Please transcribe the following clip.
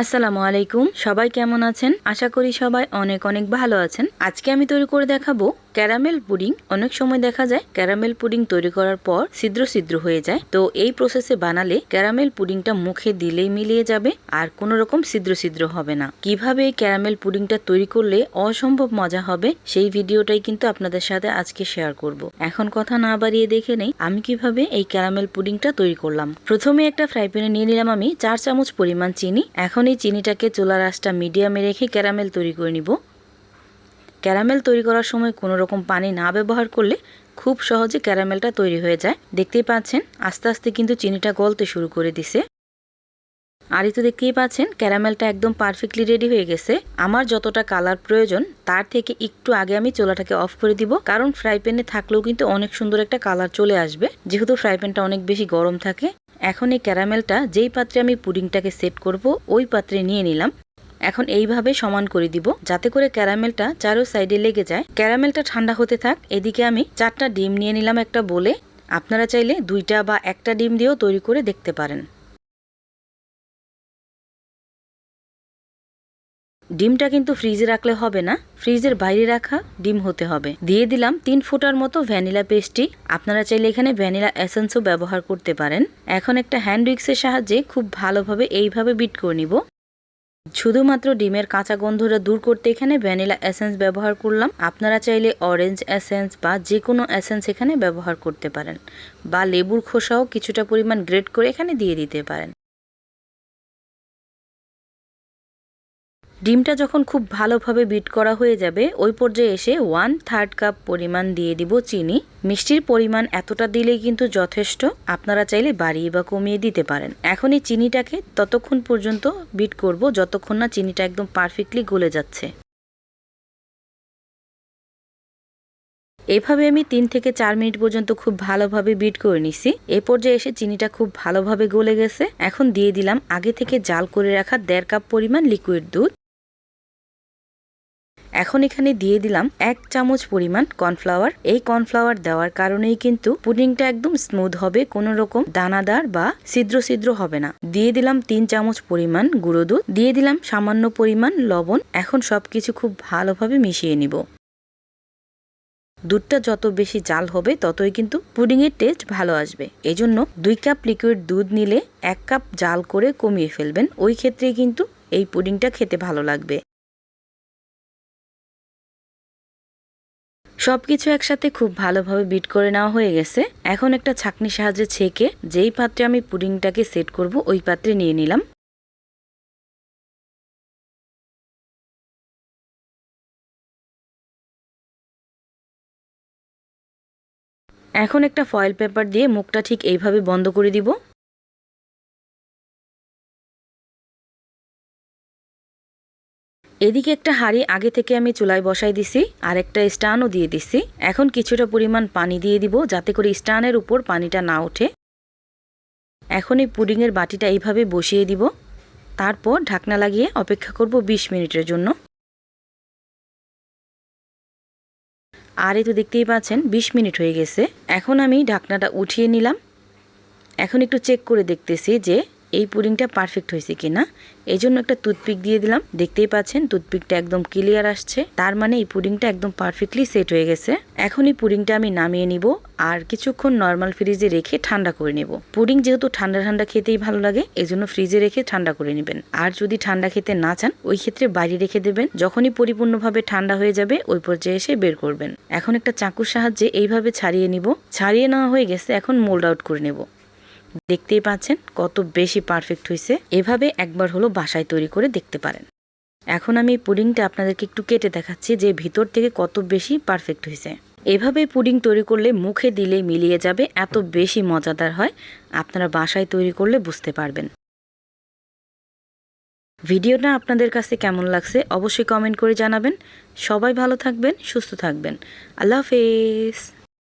আসসালামু আলাইকুম। সবাই কেমন আছেন? আশা করি সবাই অনেক অনেক ভালো আছেন। আজকে আমি তৈরি করে দেখাবো ক্যারামেল পুডিং, অনেক সময় দেখা যায় ক্যারামেল পুডিং তৈরি করার পর ছিদ্র ছিদ্র হয়ে যায়। তো এই প্রসেসে বানালে ক্যারামেল পুডিংটা মুখে দিলেই মিলিয়ে যাবে আর কোনো রকম ছিদ্র ছিদ্র হবে না। কীভাবে এই ক্যারামেল পুডিংটা তৈরি করলে অসম্ভব মজা হবে, সেই ভিডিওটাই কিন্তু আপনাদের সাথে আজকে শেয়ার করব। এখন কথা না বাড়িয়ে দেখে নেই, আমি কীভাবে এই ক্যারামেল পুডিংটা তৈরি করলাম। প্রথমে একটা ফ্রাই প্যানে নিয়ে নিলাম আমি চার চামচ পরিমাণ চিনি। এখন এই চিনিটাকে চুলার আঁচটা মিডিয়ামে রেখে ক্যারামেল তৈরি করে নিব। ক্যারামেল তৈরি করার সময় কোনো রকম পানি না ব্যবহার করলে খুব সহজে ক্যারামেলটা তৈরি হয়ে যায়। দেখতেই পাচ্ছেন, আস্তে আস্তে কিন্তু চিনিটা গলতে শুরু করে দিছে। আর তো দেখতেই পাচ্ছেন, ক্যারামেলটা একদম পারফেক্টলি রেডি হয়ে গেছে। আমার যতটা কালার প্রয়োজন, তার থেকে একটু আগে আমি চোলাটাকে অফ করে দিব। কারণ ফ্রাই প্যানে থাকলেও কিন্তু অনেক সুন্দর একটা কালার চলে আসবে। যেহেতু ফ্রাই প্যানটা অনেক বেশি গরম থাকে, এখন এই ক্যারামেলটা যেই পাত্রে আমি পুডিংটাকে সেট করব, ওই পাত্রে নিয়ে নিলাম। এখন এইভাবে সমান করে দিব, যাতে করে ক্যারামেলটা চারো সাইডে লেগে যায়। ক্যারামেলটা ঠান্ডা হতে থাক, এদিকে আমি চারটা ডিম নিয়ে নিলাম একটা বলে। আপনারা চাইলে দুইটা বা একটা ডিম দিয়েও তৈরি করে দেখতে পারেন। ডিমটা কিন্তু ফ্রিজে রাখলে হবে না, ফ্রিজের বাইরে রাখা ডিম হতে হবে। দিয়ে দিলাম তিন ফুটার মতো ভ্যানিলা পেস্টটি। আপনারা চাইলে এখানে ভ্যানিলা এসেন্সও ব্যবহার করতে পারেন। এখন একটা হ্যান্ড উইক্সের সাহায্যে খুব ভালোভাবে এইভাবে বিট করে নিব। শুধুমাত্র ডিমের কাঁচা গন্ধটা দূর করতে এখানে ভ্যানিলা এসেন্স ব্যবহার করলাম। আপনারা চাইলে অরেঞ্জ এসেন্স বা যে কোনো এসেন্স এখানে ব্যবহার করতে পারেন বা লেবুর খোসাও কিছুটা পরিমাণ গ্রেড করে এখানে দিয়ে দিতে পারেন। ডিমটা যখন খুব ভালোভাবে বিট করা হয়ে যাবে, ওই পর্যায়ে এসে ওয়ান থার্ড কাপ পরিমাণ দিয়ে দিব চিনি। মিষ্টির পরিমাণ এতটা দিলেই কিন্তু যথেষ্ট। আপনারা চাইলে বাড়িয়ে বা কমিয়ে দিতে পারেন। এখন এই চিনিটাকে ততক্ষণ পর্যন্ত বিট করব, যতক্ষণ না চিনিটা একদম পারফেক্টলি গলে যাচ্ছে। এভাবে আমি তিন থেকে চার মিনিট পর্যন্ত খুব ভালোভাবে বিট করে নিছি। এ পর্যায়ে এসে চিনিটা খুব ভালোভাবে গলে গেছে। এখন দিয়ে দিলাম আগে থেকে জাল করে রাখা দেড় কাপ পরিমাণ লিকুইড দুধ। এখন এখানে দিয়ে দিলাম এক চামচ পরিমাণ কর্নফ্লাওয়ার। এই কর্নফ্লাওয়ার দেওয়ার কারণেই কিন্তু পুডিংটা একদম স্মুথ হবে, কোনো রকম দানাদার বা ছিদ্র ছিদ্র হবে না। দিয়ে দিলাম তিন চামচ পরিমাণ গুঁড়ো দুধ, দিয়ে দিলাম সামান্য পরিমাণ লবণ। এখন সবকিছু খুব ভালোভাবে মিশিয়ে নিব। দুধটা যত বেশি জাল হবে, ততই কিন্তু পুডিংয়ের টেস্ট ভালো আসবে। এজন্য দুই কাপ লিকুইড দুধ নিলে এক কাপ জাল করে কমিয়ে ফেলবেন। ওই ক্ষেত্রে কিন্তু এই পুডিংটা খেতে ভালো লাগবে। সবকিছু একসাথে খুব ভালোভাবে বিট করে নেওয়া হয়ে গেছে। এখন একটা ছাকনি সাহায্যে ছেঁকে যেই পাত্রে আমি পুডিংটাকে সেট করব, ওই পাত্রে নিয়ে নিলাম। এখন একটা ফয়েল পেপার দিয়ে মুখটা ঠিক এইভাবে বন্ধ করে দিব। এদিকে একটা হাঁড়ি আগে থেকে আমি চুলায় বসাই দিছি, আর একটা স্টানও দিয়ে দিছি। এখন কিছুটা পরিমাণ পানি দিয়ে দিব যাতে করে স্টানের উপর পানিটা না ওঠে। এখন এই পুডিংয়ের বাটিটা এইভাবে বসিয়ে দিব। তারপর ঢাকনা লাগিয়ে অপেক্ষা করব ২০ মিনিটের জন্য। আর এই তো দেখতেই পাচ্ছেন ২০ মিনিট হয়ে গেছে। এখন আমি ঢাকনাটা উঠিয়ে নিলাম। এখন একটু চেক করে দেখতেছি যে এই পুডিংটা পারফেক্ট হয়েছে কিনা? এই জন্য একটা টুথপিক দিয়ে দিলাম। দেখতেই পাচ্ছেন টুথপিকটা একদম ক্লিয়ার আসছে। তার মানে এই পুডিংটা একদম পারফেক্টলি সেট হয়ে গেছে। এখন এই পুডিংটা আমি নামিয়ে নিব আর কিছুক্ষণ নর্মাল ফ্রিজে রেখে ঠান্ডা করে নেব। পুডিং যেহেতু ঠান্ডা ঠান্ডা খেতেই ভালো লাগে এজন্য ফ্রিজে রেখে ঠান্ডা করে নেবেন। আর যদি ঠান্ডা খেতে না চান, ওই ক্ষেত্রে বাইরে রেখে দেবেন। যখনই পরিপূর্ণভাবে ঠান্ডা হয়ে যাবে, ওই পর্যায়ে এসে বের করবেন। এখন একটা চাকুর সাহায্যে এইভাবে ছাড়িয়ে নিব। ছাড়িয়ে নেওয়া হয়ে গেছে, এখন মোল্ড আউট করে নেব। দেখতেই পাচ্ছেন কত বেশি পারফেক্ট হয়েছে এভাবে একবার হলো বাসায় তৈরি করে দেখতে পারেন। এখন আমি পুডিংটা আপনাদেরকে একটু কেটে দেখাচ্ছি যে ভিতর থেকে কত বেশি পারফেক্ট হয়েছে এভাবে পুডিং তৈরি করলে মুখে দিলেই মিলিয়ে যাবে, এত বেশি মজাদার হয়, আপনারা বাসায় তৈরি করলে বুঝতে পারবেন। ভিডিওটা আপনাদের কাছে কেমন লাগছে অবশ্যই কমেন্ট করে জানাবেন। সবাই ভালো থাকবেন, সুস্থ থাকবেন। আল্লাহ হাফেজ।